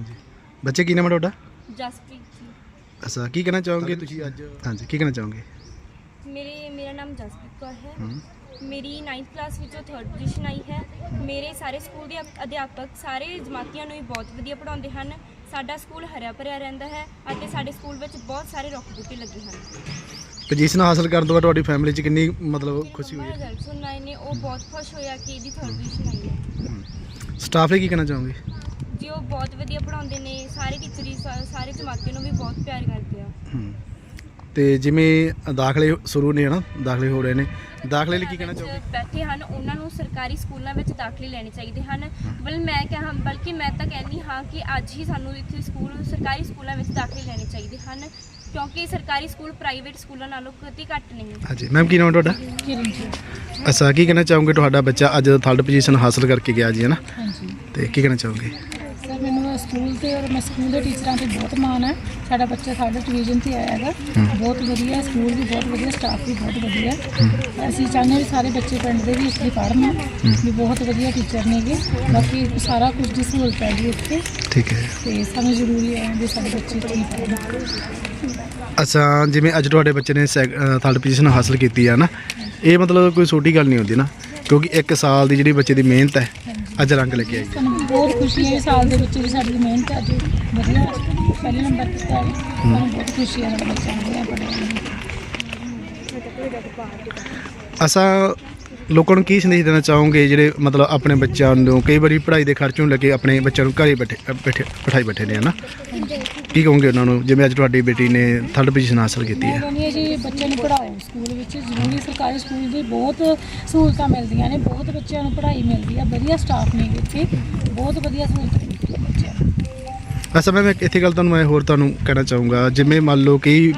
ਹਾਂਜੀ। ਬੱਚੇ ਕੀ ਨਾਮ ਹੈ ਤੁਹਾਡਾ? ਜਸਪ੍ਰੀਤ ਜੀ। ਅੱਛਾ ਕੀ ਕਹਿਣਾ ਚਾਹੋਗੇ? ਤੁਸੀਂ ਅੱਜ ਹਾਂਜੀ ਕੀ ਕਹਿਣਾ ਚਾਹੋਗੇ? ਮੇਰੇ ਮੇਰਾ ਨਾਮ ਜਸਪ੍ਰੀਤ ਕੌਰ ਹੈ। ਹੂੰ। ਮੇਰੀ 9th ਕਲਾਸ ਵਿੱਚੋਂ 3rd ਪੋਜੀਸ਼ਨ ਆਈ ਹੈ। ਮੇਰੇ ਸਾਰੇ ਸਕੂਲ ਦੇ ਅਪ- ਅਧਿਆਪਕ ਸਾਰੇ ਜਮਾਤੀਆਂ ਨੂੰ ਵੀ ਬਹੁਤ ਵਧੀਆ ਪੜ੍ਹਾਉਂਦੇ ਹਨ। ਸਾਡਾ ਸਕੂਲ ਹਰਿਆ ਭਰਿਆ ਰਹਿੰਦਾ ਹੈ ਅਤੇ ਸਾਡੇ ਸਕੂਲ ਵਿੱਚ ਬਹੁਤ ਸਾਰੇ ਰੁੱਖ ਬੂਟੇ ਲੱਗੇ ਹਨ। ਪੋਜੀਸ਼ਨ ਹਾਸਲ ਕਰਨ ਤੋਂ ਬਾਅਦ ਤੁਹਾਡੀ ਫੈਮਿਲੀ 'ਚ ਕਿੰਨੀ ਮਤਲਬ ਖੁਸ਼ੀ ਹੋਈ? ਹੈ ਰਿਜ਼ਲਟ ਸੁਣਨ ਆਏ ਨੇ ਉਹ ਬਹੁਤ ਖੁਸ਼ ਹੋਇਆ ਕਿ ਇਹਦੀ 3rd ਪੋਜੀਸ਼ਨ ਆਈ ਹੈ। ਸਟਾਫ ਲਈ ਕੀ ਕਹਿਣਾ ਚਾਹੋਗੇ? ਜੀ ਉਹ ਬਹੁਤ ਵਧੀਆ ਪੜ੍ਹਾਉਂਦੇ ਨੇ ਸਾਰੇ ਟੀਚਰ ਹੀ ਸਾ- ਸਾਰੇ ਜਮਾਤੀਆਂ ਨੂੰ ਵੀ ਬਹੁਤ ਪਿਆਰ ਕਰਦੇ ਆ। ਹੂੰ। ਤੇ ਜਿਵੇਂ ਦਾਖਲੇ ਸ਼ੁਰੂ ਨੇ ਹਨਾ ਦਾਖਲੇ ਹੋ ਰਹੇ ਨੇ ਦਾਖਲੇ ਲਈ ਕੀ ਕਹਿਣਾ ਵਿੱਚ ਚਾਹੋਗੇ? ਬੈਠੇ ਹਨ ਉਹਨਾਂ ਨੂੰ ਸਰਕਾਰੀ ਸਕੂਲਾਂ ਵਿੱਚ ਦਾਖਲੇ ਲੈਣੇ ਚਾਹੀਦੇ ਹਨ। ਬਲ ਮੈਂ ਕਹਾਂ ਬਲਕਿ ਮੈਂ ਤਾਂ ਕਹਿੰਦੀ ਹਾਂ ਕਿ ਅੱਜ ਹੀ ਸਾਨੂੰ ਇੱਥੇ ਸਕੂਲ ਸਰਕਾਰੀ ਸਕੂਲਾਂ ਵਿੱਚ ਦਾਖਲੇ ਲੈਣੇ ਚਾਹੀਦੇ ਹਨ ਕਿਉਂਕਿ ਸਰਕਾਰੀ ਸਕੂਲ ਪ੍ਰਾਈਵੇਟ ਸਕੂਲਾਂ ਨਾਲੋਂ ਕਦੀ ਘੱਟ ਨਹੀਂ। ਹਾਂਜੀ ਮੈਮ ਕੀ ਨਾਮ ਹੈ ਤੁਹਾਡਾ? ਕਿਰਨ ਅੱਛਾ ਕੀ ਕਹਿਣਾ ਚਾਹੋਗੇ ਤੁਹਾਡਾ ਬੱਚਾ ਅੱਜ ਥਰਡ ਪੋਜੀਸ਼ਨ ਹਾਸਲ ਕਰਕੇ ਗਿਆ ਜੀ ਹਨਾ? ਹਾਂਜੀ। ਤੇ ਕੀ ਕਹਿਣਾ ਚਾਹੋਗੇ? ਸਕੂਲ ਤੇ ਔਰ ਮੈਂ ਸਕੂਲ ਦੇ ਟੀਚਰਾਂ ਤੇ ਬਹੁਤ ਮਾਣ ਹੈ। ਸਾਡਾ ਬੱਚਾ ਥਰਡ ਡਿਵੀਜ਼ਨ ਤੇ ਆਇਆ ਹੈਗਾ। ਬਹੁਤ ਵਧੀਆ ਸਕੂਲ ਵੀ ਬਹੁਤ ਵਧੀਆ ਸਟਾਫ ਵੀ ਬਹੁਤ ਵਧੀਆ ਅਸੀਂ ਚਾਹੁੰਦੇ ਹਾਂ ਵੀ ਸਾਰੇ ਬੱਚੇ ਪਿੰਡ ਦੇ ਵੀ ਇੱਥੇ ਪੜ੍ਹਨ। ਵੀ ਬਹੁਤ ਵਧੀਆ ਟੀਚਰ ਨੇਗੇ ਬਾਕੀ ਸਾਰਾ ਕੁਝ ਦੀ ਸਹੂਲਤ ਹੈ ਜੀ ਇੱਥੇ। ਠੀਕ ਹੈ। ਤੇ ਸਾਨੂੰ ਜ਼ਰੂਰੀ ਹੈ ਵੀ ਸਾਡੇ ਬੱਚੇ ਹੀ ਪੜ੍ਹਨ। ਅੱਛਾ ਜਿਵੇਂ ਅੱਜ ਤੁਹਾਡੇ ਬੱਚੇ ਨੇ ਥਰਡ ਪੋਜੀਸ਼ਨ ਹਾਸਲ ਕੀਤੀ ਆ ਨਾ ਇਹ ਮਤਲਬ ਕੋਈ ਛੋਟੀ ਗੱਲ ਨਹੀਂ ਹੁੰਦੀ ਨਾ ਕਿਉਂਕਿ ਇੱਕ ਸਾਲ ਦੀ ਜਿਹੜੀ ਬੱਚੇ ਦੀ ਮਿਹਨਤ ਹੈ ਅੱਜ ਰੰਗ ਲੈ ਕੇ ਆਈ ਸਾਨੂੰ ਬਹੁਤ ਖੁਸ਼ੀ ਹੈ ਇਸ ਸਾਲ ਦੇ ਵਿੱਚ ਵੀ ਸਾਡੀ ਮਿਹਨਤ ਅੱਜ ਵਧੀਆ ਪਹਿਲੇ ਨੰਬਰ ਤੇ ਆਈ ਸਾਨੂੰ ਬਹੁਤ ਖੁਸ਼ੀ ਹੈ ਬੱਚਿਆਂ ਨੂੰ। ਪੜ੍ਹਿਆ ਅਸਾਂ ਲੋਕਾਂ ਨੂੰ ਕੀ ਸੰਦੇਸ਼ ਦੇਣਾ ਚਾਹੋਗੇ ਜਿਹੜੇ ਮਤਲਬ ਆਪਣੇ ਬੱਚਿਆਂ ਨੂੰ ਕਈ ਵਾਰੀ ਪੜ੍ਹਾਈ ਦੇ ਖਰਚ ਨੂੰ ਲੱਗੇ ਆਪਣੇ ਬੱਚਿਆਂ ਨੂੰ ਘਰੇ ਬੈਠੇ ਬੈਠੇ, ਬਿਠਾਈ ਬੈਠੇ ਨੇ, ਹਨਾ? ਕੀ ਕਹੋਗੇ ਉਹਨਾਂ ਨੂੰ? ਜਿਵੇਂ ਅੱਜ ਤੁਹਾਡੀ ਬੇਟੀ ਨੇ ਥਰਡ ਪੋਜੀਸ਼ਨ ਹਾਸਲ ਕੀਤੀ ਹੈ। ਕਹਿੰਦੀ ਹਾਂ ਜੀ ਬੱਚੇ ਨੂੰ ਪੜ੍ਹਾਓ ਸਕੂਲ ਵਿੱਚ ਜ਼ਰੂਰੀ ਸਰਕਾਰੀ ਸਕੂਲ ਦੇ ਬਹੁਤ ਸਹੂਲਤਾਂ ਮਿਲਦੀਆਂ ਨੇ, ਬਹੁਤ ਬੱਚਿਆਂ ਨੂੰ ਪੜ੍ਹਾਈ ਮਿਲਦੀ ਆ ਵਧੀਆ ਸਟਾਫ ਨੇ ਇੱਥੇ, ਬਹੁਤ ਵਧੀਆ ਸਹੂਲਤਾਂ ਅਸਾਂ ਮੈਂ ਇੱਥੇ ਗੱਲ ਤੁਹਾਨੂੰ ਮੈਂ ਹੋਰ ਤੁਹਾਨੂੰ ਕਹਿਣਾ ਚਾਹੂੰਗਾ। ਜਿਵੇਂ ਮੰਨ ਲਓ ਕਿ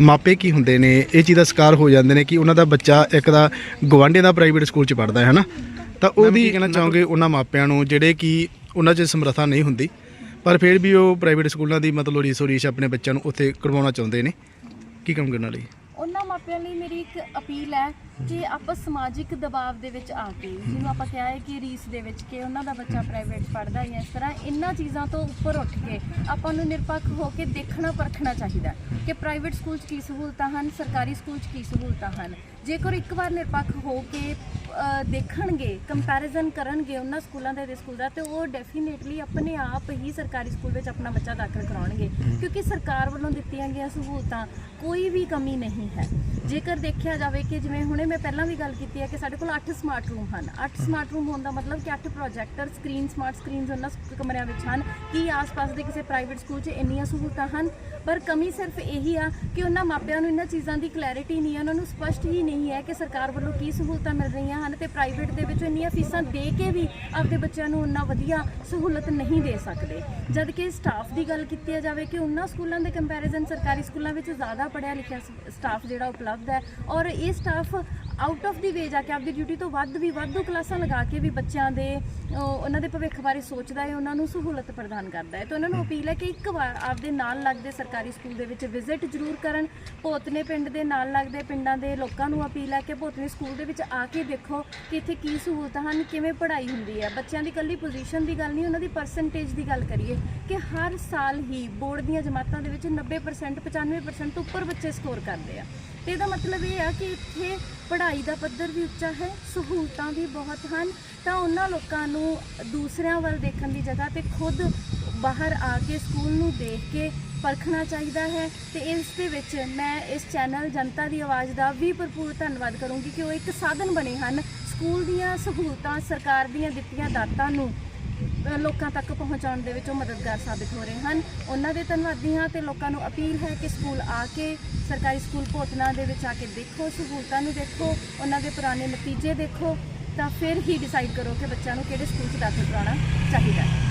ਮਾਪੇ ਕੀ ਹੁੰਦੇ ਨੇ ਇਹ ਚੀਜ਼ ਦਾ ਸ਼ਿਕਾਰ ਹੋ ਜਾਂਦੇ ਨੇ ਕਿ ਉਹਨਾਂ ਦਾ ਬੱਚਾ ਇੱਕ ਦਾ ਗਵਾਂਢੀ ਦਾ ਪ੍ਰਾਈਵੇਟ ਸਕੂਲ 'ਚ ਪੜ੍ਹਦਾ ਹੈ ਹਨਾ? ਤਾਂ ਉਹਦੀ ਕਹਿਣਾ ਚਾਹੋਗੇ? ਉਹਨਾਂ ਮਾਪਿਆਂ ਨੂੰ ਜਿਹੜੇ ਕਿ ਉਹਨਾਂ 'ਚ ਸਮਰੱਥਾ ਨਹੀਂ ਹੁੰਦੀ ਪਰ ਫਿਰ ਵੀ ਉਹ ਪ੍ਰਾਈਵੇਟ ਸਕੂਲਾਂ ਦੀ ਮਤਲਬ ਰੀਸੋ ਰੀਸ ਆਪਣੇ ਬੱਚਿਆਂ ਨੂੰ ਉੱਥੇ ਕਰਵਾਉਣਾ ਚਾਹੁੰਦੇ ਨੇ। ਕੀ ਕਹੋਗੇ ਉਹਨਾਂ ਲਈ? ਉਹਨਾਂ ਮਾਪਿਆਂ ਲਈ ਮੇਰੀ ਇੱਕ ਅਪੀਲ ਹੈ ਕਿ ਆਪਾਂ ਸਮਾਜਿਕ ਦਬਾਅ ਦੇ ਵਿੱਚ ਆ ਕੇ, ਜਿਹਨੂੰ ਆਪਾਂ ਕਿਹਾ ਹੈ ਕਿ ਰੀਸ ਦੇ ਵਿੱਚ ਕਿ ਉਹਨਾਂ ਦਾ ਬੱਚਾ ਪ੍ਰਾਈਵੇਟ ਪੜ੍ਹਦਾ ਜਾਂ ਇਸ ਤਰ੍ਹਾਂ, ਇਹਨਾਂ ਚੀਜ਼ਾਂ ਤੋਂ ਉੱਪਰ ਉੱਠ ਕੇ ਆਪਾਂ ਨੂੰ ਨਿਰਪੱਖ ਹੋ ਕੇ ਦੇਖਣਾ ਪਰਖਣਾ ਚਾਹੀਦਾ ਕਿ ਪ੍ਰਾਈਵੇਟ ਸਕੂਲ 'ਚ ਕੀ ਸਹੂਲਤਾਂ ਹਨ, ਸਰਕਾਰੀ ਸਕੂਲ 'ਚ ਕੀ ਸਹੂਲਤਾਂ ਹਨ। ਜੇਕਰ ਇੱਕ ਵਾਰ ਨਿਰਪੱਖ ਹੋ ਕੇ ਦੇਖਣਗੇ ਕੰਪੈਰੀਜ਼ਨ ਕਰਨਗੇ ਉਹਨਾਂ ਸਕੂਲਾਂ ਦਾ ਤੇ ਸਕੂਲ ਦਾ ਤੇ ਉਹ ਡੈਫੀਨੇਟਲੀ ਆਪਣੇ ਆਪ ਹੀ ਸਰਕਾਰੀ ਸਕੂਲ ਵਿੱਚ ਆਪਣਾ ਬੱਚਾ ਦਾਖਲ ਕਰਾਉਣਗੇ। ਕਿਉਂਕਿ ਸਰਕਾਰ ਵੱਲੋਂ ਦਿੱਤੀਆਂ ਗਈਆਂ ਸਹੂਲਤਾਂ ਕੋਈ ਵੀ ਕਮੀ ਨਹੀਂ ਹੈ। ਜੇਕਰ ਦੇਖਿਆ ਜਾਵੇ ਕਿ ਜਿਵੇਂ ਹੁਣੇ ਮੈਂ ਪਹਿਲਾਂ ਵੀ ਗੱਲ ਕੀਤੀ ਹੈ ਕਿ ਸਾਡੇ ਕੋਲ 8 ਸਮਾਰਟ ਰੂਮ ਹਨ। 8 ਸਮਾਰਟ ਰੂਮ ਹੋਣ ਦਾ ਮਤਲਬ ਕਿ 8 ਪ੍ਰੋਜੈਕਟਰ ਸਕਰੀਨ ਸਮਾਰਟ ਸਕਰੀਨਸ ਉਹਨਾਂ ਕਮਰਿਆਂ ਵਿੱਚ ਹਨ ਕੀ ਆਸ-ਪਾਸ ਦੇ ਕਿਸੇ ਪ੍ਰਾਈਵੇਟ ਸਕੂਲ 'ਚ ਇੰਨੀਆਂ ਸਹੂਲਤਾਂ ਹਨ? ਪਰ ਕਮੀ ਸਿਰਫ ਇਹੀ ਆ ਕਿ ਉਹਨਾਂ ਮਾਪਿਆਂ ਨੂੰ ਇਹਨਾਂ ਚੀਜ਼ਾਂ ਦੀ ਕਲੈਰਿਟੀ ਨਹੀਂ ਹੈ ਉਹਨਾਂ ਨੂੰ ਸਪਸ਼ਟ ਹੀ ਨਹੀਂ ਹੈ ਕਿ ਸਰਕਾਰ ਵੱਲੋਂ ਕੀ ਸਹੂਲਤਾਂ ਮਿਲ ਰਹੀਆਂ ਹਨ ਤੇ ਪ੍ਰਾਈਵੇਟ ਦੇ ਵਿੱਚ ਇੰਨੀਆਂ ਫੀਸਾਂ ਦੇ ਕੇ ਵੀ ਆਪਦੇ ਬੱਚਿਆਂ ਨੂੰ ਉਹਨਾਂ ਵਧੀਆ ਸਹੂਲਤ ਨਹੀਂ ਦੇ ਸਕਦੇ। ਜਦ ਕਿ ਸਟਾਫ ਦੀ ਗੱਲ ਕੀਤੀ ਜਾਵੇ ਕਿ ਉਹਨਾਂ ਸਕੂਲਾਂ ਦੇ ਕੰਪੈਰੀਜ਼ਨ ਸਰਕਾਰੀ ਸਕੂਲਾਂ ਵਿੱਚ ਜ਼ਿਆਦਾ ਪੜ੍ਹਿਆ ਲਿਖਿਆ ਸਟਾਫ ਜਿਹੜਾ ਉਪਲਬਧ ਹੈ ਔਰ ਇਹ staff out of the way ਜਾ ਕੇ ਆਪਦੀ ਡਿਊਟੀ ਤੋਂ ਵੱਧ ਵੀ ਵਾਧੂ ਕਲਾਸਾਂ ਲਗਾ ਕੇ ਵੀ ਬੱਚਿਆਂ ਦੇ ਉਹਨਾਂ ਦੇ ਭਵਿੱਖ ਬਾਰੇ ਸੋਚਦਾ ਹੈ, ਉਹਨਾਂ ਨੂੰ ਸਹੂਲਤ ਪ੍ਰਦਾਨ ਕਰਦਾ ਹੈ। ਤਾਂ ਉਹਨਾਂ ਨੂੰ ਅਪੀਲ ਹੈ ਕਿ ਇੱਕ ਵਾਰ ਆਪਦੇ ਨਾਲ ਲੱਗਦੇ ਸਰਕਾਰੀ ਸਕੂਲ ਦੇ ਵਿੱਚ ਵਿਜ਼ਿਟ ਜ਼ਰੂਰ ਕਰਨ। ਭੋਤਨੇ ਪਿੰਡ ਦੇ ਨਾਲ ਲੱਗਦੇ ਪਿੰਡਾਂ ਦੇ ਲੋਕਾਂ ਨੂੰ ਅਪੀਲ ਹੈ ਕਿ ਭੋਤਨੇ ਸਕੂਲ ਦੇ ਵਿੱਚ ਆ ਕੇ ਦੇਖੋ ਕਿ ਇੱਥੇ ਕੀ ਸਹੂਲਤਾਂ ਹਨ, ਕਿਵੇਂ ਪੜ੍ਹਾਈ ਹੁੰਦੀ ਹੈ। ਬੱਚਿਆਂ ਦੀ ਇਕੱਲੀ ਪੋਜੀਸ਼ਨ ਦੀ ਗੱਲ ਨਹੀਂ, ਉਹਨਾਂ ਦੀ ਪਰਸੈਂਟੇਜ ਦੀ ਗੱਲ ਕਰੀਏ ਕਿ ਹਰ ਸਾਲ ਹੀ ਬੋਰਡ ਦੀਆਂ ਜਮਾਤਾਂ ਦੇ ਵਿੱਚ 90% 95% ਤੋਂ ਉੱਪਰ ਬੱਚੇ ਸਕੋਰ ਕਰਦੇ ਆ। ਤੇ ਇਹਦਾ ਮਤਲਬ ਇਹ ਆ ਕਿ ਇੱਥੇ ਪੜ੍ਹਾਈ ਪੜ੍ਹਾਈ ਦਾ ਪੱਧਰ ਵੀ ਉੱਚਾ ਹੈ, ਸਹੂਲਤਾਂ ਵੀ ਬਹੁਤ ਹਨ, ਤਾਂ ਉਹਨਾਂ ਲੋਕਾਂ ਨੂੰ ਦੂਸਰਿਆਂ ਵੱਲ ਦੇਖਣ ਦੀ ਜਗ੍ਹਾ ਤੇ ਖੁਦ ਬਾਹਰ ਆ ਕੇ ਸਕੂਲ ਨੂੰ ਦੇਖ ਕੇ ਪਰਖਣਾ ਚਾਹੀਦਾ ਹੈ ਤੇ ਇਸ ਦੇ ਵਿੱਚ ਮੈਂ ਇਸ ਚੈਨਲ ਜਨਤਾ ਦੀ ਆਵਾਜ਼ ਦਾ ਵੀ ਭਰਪੂਰ ਧੰਨਵਾਦ ਕਰੂੰਗੀ ਕਿ ਉਹ ਇੱਕ ਸਾਧਨ ਬਣੇ ਹਨ ਸਕੂਲ ਦੀਆਂ ਸਹੂਲਤਾਂ, ਸਰਕਾਰ ਦੀਆਂ ਦਿੱਤੀਆਂ ਦਾਤਾਂ ਨੂੰ। ਲੋਕਾਂ ਤੱਕ ਪਹੁੰਚਾਉਣ ਦੇ ਵਿੱਚ ਉਹ ਮਦਦਗਾਰ ਸਾਬਿਤ ਹੋ ਰਹੇ ਹਨ। ਉਹਨਾਂ ਦੇ ਧੰਨਵਾਦੀ ਹਾਂ ਤੇ ਲੋਕਾਂ ਨੂੰ ਅਪੀਲ ਹੈ ਕਿ ਸਕੂਲ ਆ ਕੇ, ਸਰਕਾਰੀ ਸਕੂਲ ਭੋਟਨਾ ਦੇ ਵਿੱਚ ਆ ਕੇ ਦੇਖੋ, ਸਹੂਲਤਾਂ ਨੂੰ ਦੇਖੋ, ਉਹਨਾਂ ਦੇ ਪੁਰਾਣੇ ਨਤੀਜੇ ਦੇਖੋ, ਤਾਂ ਫਿਰ ਹੀ ਡਿਸਾਈਡ ਕਰੋ ਕਿ ਬੱਚਿਆਂ ਨੂੰ ਕਿਹੜੇ ਸਕੂਲ 'ਚ ਦਾਖਲ ਕਰਾਉਣਾ ਚਾਹੀਦਾ ਹੈ।